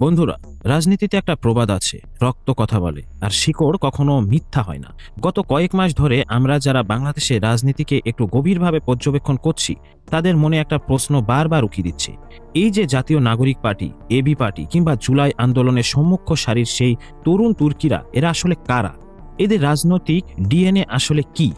বন্ধুরা, রাজনীতিতে একটা প্রবাদ আছে, রক্ত কথা বলে, আর শিকড় কখনো মিথ্যা হয় না। গত কয়েক মাস ধরে আমরা যারা বাংলাদেশে রাজনীতিকে একটু গভীরভাবে পর্যবেক্ষণ করছি, তাদের মনে একটা প্রশ্ন বারবার উকি দিচ্ছে। এই যে জাতীয় নাগরিক পার্টি এবি পার্টি কিংবা জুলাই আন্দোলনের সম্মুখ সারির সেই তরুণ তুর্কিরা, এরা আসলে কারা? এদের রাজনৈতিক ডিএনএ আসলে কি?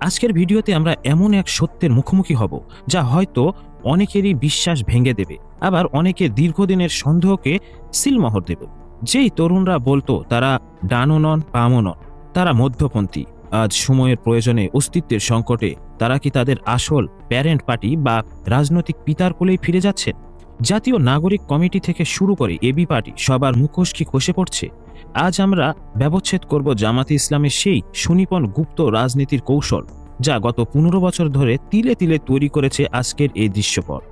আজকের ভিডিওতে আমরা এমন এক সত্যের মুখোমুখি হব, যা হয়তো অনেকেরই বিশ্বাস ভেঙে দেবে। আবার অনেকে দীর্ঘদিনের সন্দেহকে সিলমোহর দেবে। যেই তরুণরা বলতো, তারা ডানও নন, বামও নন, তারা মধ্যপন্থী। আজ সময়ের প্রয়োজনে অস্তিত্বের সংকটে তারা কি তাদের আসল প্যারেন্ট পার্টি বা রাজনৈতিক পিতার কোলেই ফিরে যাচ্ছেন জাতীয় নাগরিক কমিটি থেকে শুরু করে এবি পার্টি সবার মুখোশ কি খসে পড়ছে? আজ আমরা ব্যবচ্ছেদ করব জামাতে ইসলামের সেই সুনিপন গুপ্ত রাজনীতির কৌশল। যা গত পনেরো বছর ধরে তিলে তিলে তৈরি করেছে আজকের এই দৃশ্যপট।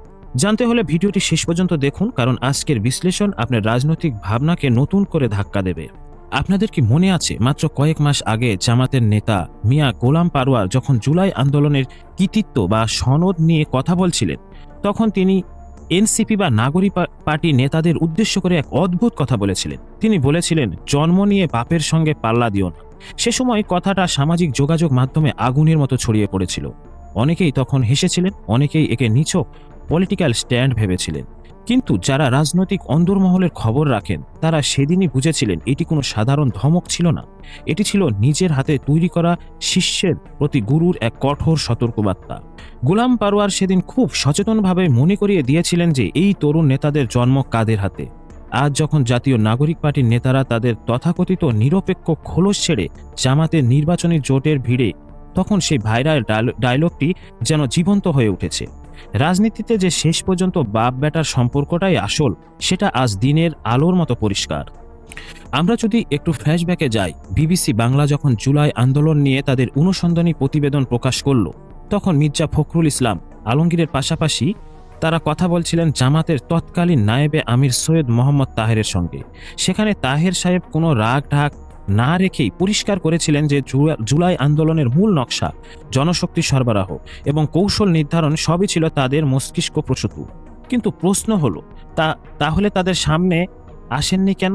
জানতে হলে ভিডিওটি শেষ পর্যন্ত দেখুন, কারণ আজকের বিশ্লেষণ আপনার রাজনৈতিক ভাবনাকে নতুন করে ধাক্কা দেবে। আপনাদের কি মনে আছে, মাত্র কয়েক মাস আগে জামাতের নেতা মিয়া গোলাম পারোয়ার যখন জুলাই আন্দোলনের কৃতিত্ব বা সনদ নিয়ে কথা বলছিলেন, তখন তিনি এনসিপি বা নাগরিক পার্টি নেতাদের উদ্দেশ্য করে এক অদ্ভুত কথা বলেছিলেন। তিনি বলেছিলেন, জন্ম নিয়ে বাপের সঙ্গে পাল্লা দিও না। সে সময় কথাটা সামাজিক যোগাযোগ মাধ্যমে আগুনের মতো ছড়িয়ে পড়েছিল। অনেকেই তখন হেসেছিলেন, অনেকেই একে নিছক পলিটিক্যাল স্ট্যান্ড ভেবেছিলেন। কিন্তু যারা রাজনৈতিক অন্দরমহলের খবর রাখেন, তারা সেদিনই বুঝেছিলেন এটি কোনো সাধারণ ধমক ছিল না। এটি ছিল নিজের হাতে তৈরি করা শিষ্যের প্রতি গুরুর এক কঠোর সতর্কবার্তা। গোলাম পারোয়ার সেদিন খুব সচেতনভাবে মনে করিয়ে দিয়েছিলেন যে এই তরুণ নেতাদের জন্ম কাদের হাতে। আজ যখন জাতীয় নাগরিক পার্টির নেতারা তাদের তথাকথিত নিরপেক্ষ খোলস ছেড়ে জামাতের নির্বাচনী জোটের ভিড়ে, তখন সেই ভাইরাল ডায়ল- ডায়লগটি যেন জীবন্ত হয়ে উঠেছে। রাজনীতিতে যে শেষ পর্যন্ত বাপ বেটার সম্পর্কটাই আসল, সেটা আজ দিনের আলোর মতো পরিষ্কার। আমরা যদি একটু ফ্ল্যাশব্যাকে যাই, বিবিসি বাংলা যখন জুলাই আন্দোলন নিয়ে তাদের অনুসন্ধানী প্রতিবেদন প্রকাশ করল, তখন মির্জা ফখরুল ইসলাম আলমগীরের পাশাপাশি তারা কথা বলছিলেন জামাতের তৎকালীন নায়েবে আমির সৈয়দ মোহাম্মদ তাহেরের সঙ্গে। সেখানে তাহের সাহেব কোনো রাগ ঢাক না রেখেই পরিষ্কার করেছিলেন যে জুলাই আন্দোলনের মূল নকশা জনশক্তি সরবরাহ এবং কৌশল নির্ধারণ সবই ছিল তাদের মস্তিষ্ক প্রসূত। কিন্তু প্রশ্ন হলো, তা, তাহলে তাদের সামনে আসেননি কেন?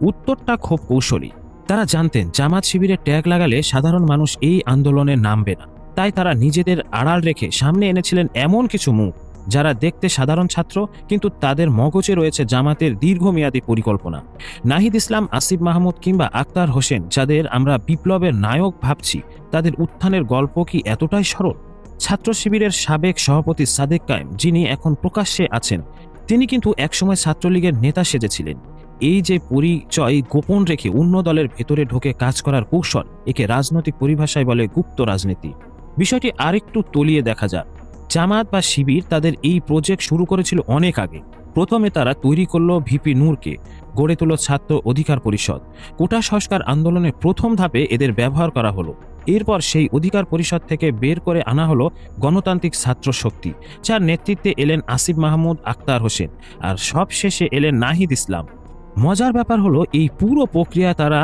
উত্তরটা খুব কৌশলী। তারা জানতেন, জামাত শিবিরে ট্যাগ লাগালে সাধারণ মানুষ এই আন্দোলনে নামবে না। তাই তারা নিজেদের আড়াল রেখে সামনে এনেছিলেন এমন কিছু মুখ। যারা দেখতে সাধারণ ছাত্র, কিন্তু তাদের মগজে রয়েছে জামাতের দীর্ঘমেয়াদী পরিকল্পনা। নাহিদ ইসলাম, আসিফ মাহমুদ কিংবা আক্তার হোসেন, যাদের আমরা বিপ্লবের নায়ক ভাবছি, তাদের উত্থানের গল্প কি এতটাই সরল? ছাত্র শিবিরের সাবেক সভাপতি সাদেক কায়েম, যিনি এখন প্রকাশ্যে আছেন, তিনি কিন্তু একসময় ছাত্রলীগের নেতা সেজেছিলেন। এই যে পরিচয় গোপন রেখে অন্য দলের ভেতরে ঢোকে কাজ করার কৌশল, একে রাজনৈতিক পরিভাষায় বলে গুপ্ত রাজনীতি। বিষয়টি আরেকটু তলিয়ে দেখা যাক। জামাত বা শিবির তাদের এই প্রজেক্ট শুরু করেছিল অনেক আগে। প্রথমে তারা তৈরি করল ভিপি নূরকে, গড়ে তোলো ছাত্র অধিকার পরিষদ। কোটা সংস্কার আন্দোলনের প্রথম ধাপে এদের ব্যবহার করা হলো। এরপর সেই অধিকার পরিষদ থেকে বের করে আনা হলো গণতান্ত্রিক ছাত্র শক্তি, যার নেতৃত্বে এলেন আসিফ মাহমুদ, আক্তার হোসেন আর সব শেষে এলেন নাহিদ ইসলাম। মজার ব্যাপার হলো, এই পুরো প্রক্রিয়া তারা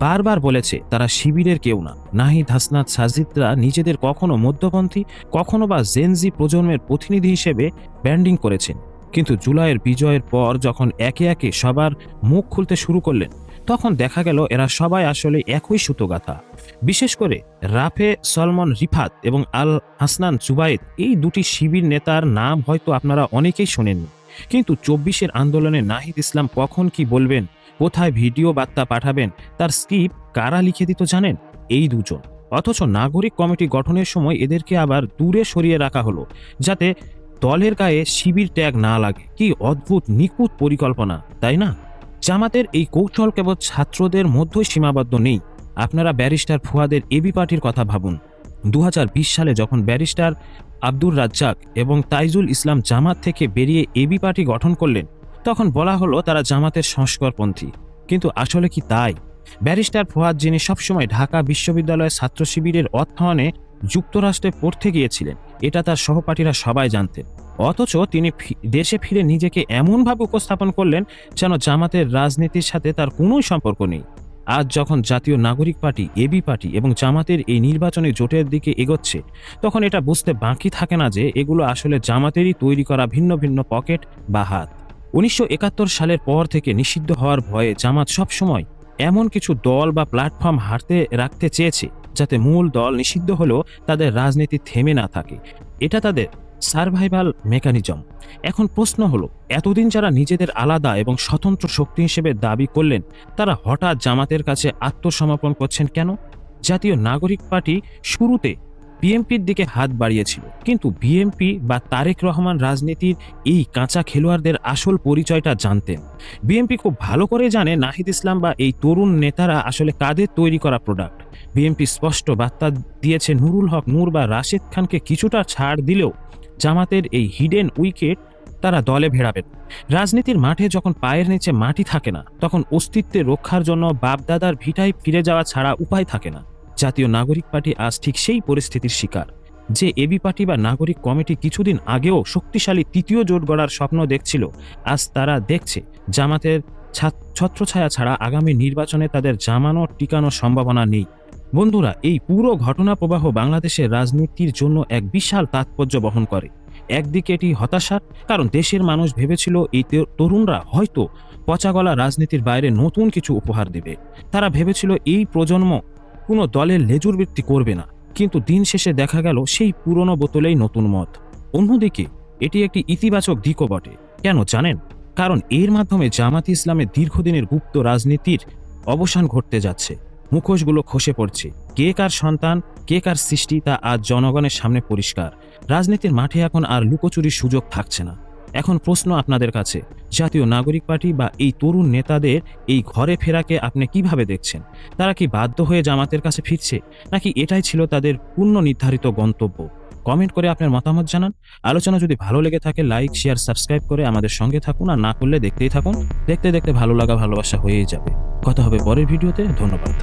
বারবার বলেছে, তারা শিবিরের কেউ না। নাহিদ হাসনাত সাজিদরা নিজেদের কখনো মধ্যপন্থী, কখনো বা জেনজি প্রজন্মের প্রতিনিধি হিসেবে ব্যান্ডিং করেছেন। কিন্তু জুলাইয়ের বিজয়ের পর যখন একে একে সবার মুখ খুলতে শুরু করলেন, তখন দেখা গেল এরা সবাই আসলে একই সুতোগাথা। বিশেষ করে রাফে সলমন রিফাত এবং আল হাসনান জুবাইদ এই দুটি শিবির নেতার নাম হয়তো আপনারা অনেকেই শোনেননি। কিন্তু চব্বিশের আন্দোলনে নাহিদ ইসলাম কখন কি বলবেন কোথায় ভিডিও বার্তা পাঠাবেন, তার স্ক্রিপ্ট কারা লিখে দিত জানেন? এই দুজন। অথচ নাগরিক কমিটি গঠনের সময় এদেরকে আবার দূরে সরিয়ে রাখা হলো, যাতে দলের গায়ে শিবির ট্যাগ না লাগে। কি অদ্ভুত, নিখুঁত পরিকল্পনা, তাই না? জামাতের এই কৌশল কেবল ছাত্রদের মধ্যেই সীমাবদ্ধ নেই। আপনারা ব্যারিস্টার ফুয়াদের এবি পার্টির কথা ভাবুন। দু হাজার বিশ সালে যখন ব্যারিস্টার আব্দুর রাজ্জাক এবং তাইজুল ইসলাম জামাত থেকে বেরিয়ে এবি পার্টি গঠন করলেন তখন বলা হলো তারা জামাতের সংস্কারপন্থী। কিন্তু আসলে কি তাই? ব্যারিস্টার ফুয়াদ যিনি সবসময় ঢাকা বিশ্ববিদ্যালয়ের ছাত্র শিবিরের অর্থায়নে যুক্তরাষ্ট্রে পড়তে গিয়েছিলেন, এটা তার সহপাঠীরা সবাই জানতেন। অথচ তিনি দেশে ফিরে নিজেকে এমনভাবে উপস্থাপন করলেন যেন জামাতের রাজনীতির সাথে তার কোনোই সম্পর্ক নেই। আজ যখন জাতীয় নাগরিক পার্টি এবি পার্টি এবং জামাতের এই নির্বাচনী জোটের দিকে এগোচ্ছে, তখন এটা বুঝতে বাকি থাকে না যে এগুলো আসলে জামাতেরই তৈরি করা ভিন্ন ভিন্ন পকেট বা হাত। উনিশশো একাত্তর সালের পর থেকে নিষিদ্ধ হওয়ার ভয়ে জামাত সবসময় এমন কিছু দল বা প্ল্যাটফর্ম হারতে রাখতে চেয়েছে, যাতে মূল দল নিষিদ্ধ হলেও তাদের রাজনীতি থেমে না থাকে। এটা তাদের সার্ভাইভাল মেকানিজম। এখন প্রশ্ন হলো, এতদিন যারা নিজেদের আলাদা এবং স্বতন্ত্র শক্তি হিসেবে দাবি করলেন, তারা হঠাৎ জামাতের কাছে আত্মসমর্পণ করছেন কেন? জাতীয় নাগরিক পার্টি শুরুতে বিএনপির দিকে হাত বাড়িয়েছিল। কিন্তু বিএনপি বা তারেক রহমান রাজনীতির এই কাঁচা খেলোয়াড়দের আসল পরিচয়টা জানতেন। বিএনপি খুব ভালো করে জানে নাহিদ ইসলাম বা এই তরুণ নেতারা আসলে কাদের তৈরি করা প্রোডাক্ট বিএনপি স্পষ্ট বার্তা দিয়েছে, নুরুল হক, নূর বা রাশেদ খানকে কিছুটা ছাড় দিলেও জামাতের এই হিডেন উইকেট তারা দলে ভেড়াবেন রাজনীতির মাঠে যখন পায়ের নিচে মাটি থাকে না, তখন অস্তিত্বের রক্ষার জন্য বাপদাদার ভিটায় ফিরে যাওয়া ছাড়া উপায় থাকে না। জাতীয় নাগরিক পার্টি আজ ঠিক সেই পরিস্থিতির শিকার। যে এবি পার্টি বা নাগরিক কমিটি কিছুদিন আগেও শক্তিশালী তৃতীয় জোট গড়ার স্বপ্ন দেখছিল, আজ তারা দেখছে জামাতের ছত্রছায়া ছাড়া আগামী নির্বাচনে তাদের জামানো টিকানোর সম্ভাবনা নেই। বন্ধুরা, এই পুরো ঘটনা প্রবাহ বাংলাদেশের রাজনীতির জন্য এক বিশাল তাৎপর্য বহন করে। একদিকে এটি হতাশার, কারণ দেশের মানুষ ভেবেছিল এই তরুণরা হয়তো পচাগলা রাজনীতির বাইরে নতুন কিছু উপহার দেবে। তারা ভেবেছিল এই প্রজন্ম কোনো দলের লেজুর বৃত্তি করবে না। কিন্তু দিন শেষে দেখা গেল সেই পুরনো বোতলেই নতুন মত অন্যদিকে, এটি একটি ইতিবাচক দিকও বটে। কেন জানেন? কারণ এর মাধ্যমে জামাত ইসলামের দীর্ঘদিনের গুপ্ত রাজনীতির অবসান ঘটতে যাচ্ছে। মুখোশগুলো খসে পড়ছে। কে কার সন্তান, কে কার সৃষ্টি তা আজ জনগণের সামনে পরিষ্কার। রাজনীতির মাঠে এখন আর লুকোচুরির সুযোগ থাকছে না। এখন প্রশ্ন আপনাদের কাছে, জাতীয় নাগরিক পার্টি বা এই তরুণ নেতাদের এই ঘরে ফেরাকে আপনি কীভাবে দেখছেন? তারা কি বাধ্য হয়ে জামাতের কাছে ফিরছে, নাকি এটাই ছিল তাদের পূর্ণ নির্ধারিত গন্তব্য? কমেন্ট করে আপনার মতামত জানান। আলোচনা যদি ভালো লেগে থাকে, লাইক, শেয়ার, সাবস্ক্রাইব করে আমাদের সঙ্গে থাকুন আর না করলে দেখতেই থাকুন। দেখতে দেখতে ভালো লাগা, ভালোবাসা হয়েই যাবে। কথা হবে পরের ভিডিওতে। ধন্যবাদ।